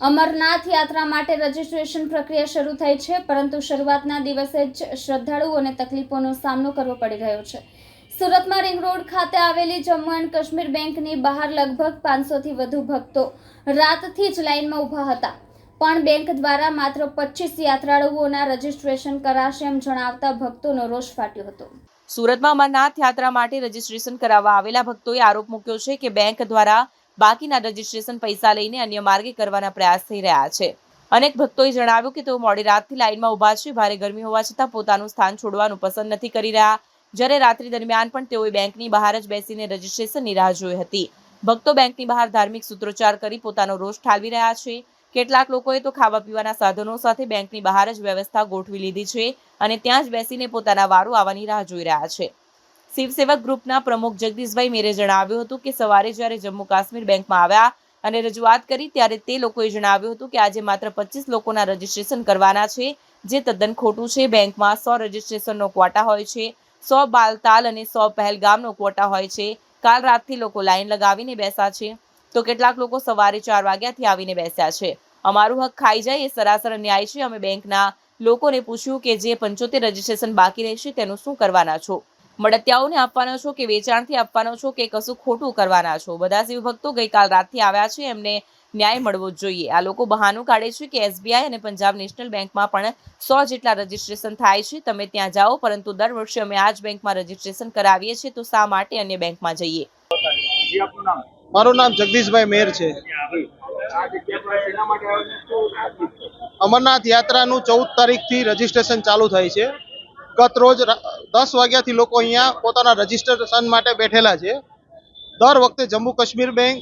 અમરનાથ યાત્રા માટે રજીસ્ટ્રેશન પ્રક્રિયા શરૂ થઈ છે, પરંતુ શરૂઆતના દિવસે જ શ્રદ્ધાળુઓને તકલીફોનો સામનો કરવો પડી રહ્યો છે. સુરતમાં રિંગ રોડ ખાતે આવેલી જમ્મુ એન્ડ કાશ્મીર બેંકની બહાર લગભગ પાંચસોથી વધુ ભક્તો રાતથી જ લાઇનમાં ઊભા હતા. પણ બેંક દ્વારા માત્ર પચીસ યાત્રાળુઓના રજીસ્ટ્રેશન કરાશે એમ જણાવતા ભક્તોનો રોષ ફાટ્યો હતો. સુરતમાં અમરનાથ યાત્રા માટે રજીસ્ટ્રેશન કરાવવા આવેલા ભક્તોએ આરોપ મૂક્યો છે કે બેંક દ્વારા બાકીના રજીસ્ટ્રેશન પૈસા લઈને અન્ય માર્ગે કરવાના પ્રયાસ થઈ રહ્યા છે. અનેક ભક્તોએ જણાવ્યું કે તેઓ મોડી રાતથી લાઇનમાં ઊભા છે. ભારે ગરમી હોવા છતાં પોતાનું સ્થાન છોડવાનું પસંદ નથી કરી રહ્યા. જ્યારે રાત્રિ દરમિયાન પણ તેઓએ બેંકની બહાર જ બેસીને રજીસ્ટ્રેશનની રાહ જોઈ હતી. ભક્તો બેંકની બહાર ધાર્મિક સૂત્રોચ્ચાર કરી પોતાનો રોષ ઠાલવી રહ્યા છે. કેટલાક લોકોએ તો ખાવા પીવાના સાધનો સાથે બેંકની બહાર જ વ્યવસ્થા ગોઠવી લીધી છે અને ત્યાં જ બેસીને પોતાના વારો આવવાની રાહ જોઈ રહ્યા છે. શિવસેવક ગ્રુપના પ્રમુખ જગદીશભાઈ મેરે જણાવ્યું હતું કે સવારે જ્યારે જમ્મુ કાશ્મીર બેંકમાં આવ્યા અને રજૂઆત કરી ત્યારે તે લોકોએ જણાવ્યું હતું કે આજે માત્ર પચીસ લોકોના રજીસ્ટ્રેશન કરવાના છે, જે તદ્દન ખોટું છે. બેંકમાં સો રજીસ્ટ્રેશનનો ક્વોટા હોય છે, સો બાલતાલ અને સો પહેલગામનો ક્વોટા હોય છે. કાલ રાતથી લોકો લાઈન લગાવીને બેસા છે. તો કેટલાક લોકો સવારે ચાર વાગ્યાથી આવીને બેસ્યા છે. અમારું હક ખાઈ જાય એ સરાસર અન્યાય છે. અમે બેંકના લોકોને પૂછ્યું કે જે પંચોતેર રજીસ્ટ્રેશન બાકી રહેશે તેનું શું કરવાના છો? મળતિયાઓને આપવાનો છો કે વેચાણથી આપવાનો છો કે કશું ખોટું કરવાના છો? બધા વિભક્તો ગઈકાલ રાતથી આવ્યા છે, એમને ન્યાય મળવો જ જોઈએ. આ લોકો બહાનું કાઢે છે કે એસબીઆઈ અને પંજાબ નેશનલ બેંકમાં પણ સો જેટલા રજીસ્ટ્રેશન થાય છે. તમે ત્યાં જાઓ, પરંતુ દર વર્ષે અમે આ જ બેંકમાં રજીસ્ટ્રેશન કરાવીએ છીએ, તો શા માટે અન્ય બેંકમાં જઈએ? મારું નામ જગદીશભાઈ મેર છે. અમરનાથ યાત્રાનું ચૌદ તારીખથી રજીસ્ટ્રેશન ચાલુ થાય છે. ગત રોજ દસ વાગ્યાથી લોકો અહીંયા પોતાના રજીસ્ટ્રેશન માટે બેઠેલા છે. દર વખતે Jammu Kashmir bank,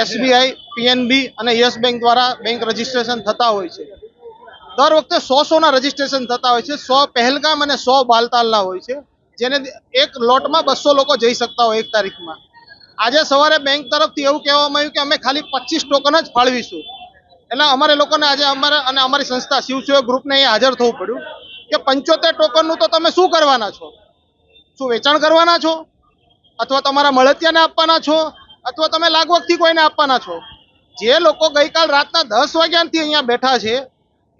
SBI, PNB અને યસ બેંક દ્વારા બેંક રજીસ્ટ્રેશન થતા હોય છે. દર વખતે સો સોના રજીસ્ટ્રેશન થતા હોય છે. સો પહેલગામ અને સો બાલતાલના હોય છે. જેને એક લોટમાં બસો લોકો જઈ શકતા હોય એક તારીખમાં. આજે સવારે બેંક તરફથી એવું કહેવામાં આવ્યું કે અમે ખાલી પચીસ ટોકન જ ફાળવીશું. એટલે અમારે લોકોને આજે અમારે અને અમારી સંસ્થા શિવસેવા ગ્રુપને અહીંયા હાજર થવું પડ્યું કે પંચોતેર ટોકનનું તો તમે શું કરવાના છો? શું વેચાણ કરવાના છો? અથવા તમારા મળતિયાને આપવાના છો? અથવા તમે લાગવગથી કોઈને આપવાના છો? જે લોકો ગઈકાલ રાતના દસ વાગ્યાથી અહીંયા બેઠા છે,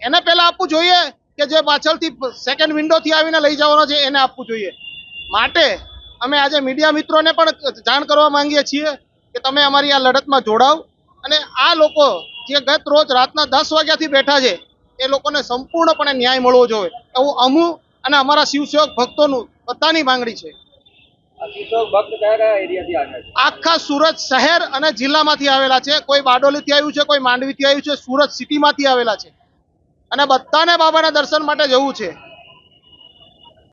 એને પહેલાં આપવું જોઈએ કે જે પાછળથી સેકન્ડ વિન્ડોથી આવીને લઈ જવાનો છે, એને આપવું જોઈએ. માટે અમે આજે મીડિયા મિત્રોને પણ જાણ કરવા માંગીએ છીએ કે તમે અમારી આ લડતમાં જોડાવ અને આ લોકો જે ગત રોજ રાતના દસ વાગ્યાથી બેઠા છે, એ લોકોને સંપૂર્ણપણે ન્યાય મળવો જોઈએ. એવું અમુ અને અમારા શિવસેવક ભક્તોનું બધાની માંગણી છે. આખા સુરત શહેર અને જિલ્લામાંથી આવેલા છે. કોઈ બારડોલીથી આવ્યું છે કોઈ માંડવીથી આવ્યું છે સુરત સિટીમાંથી આવેલા છે. અને બધાને બાબાના દર્શન માટે જવું છે.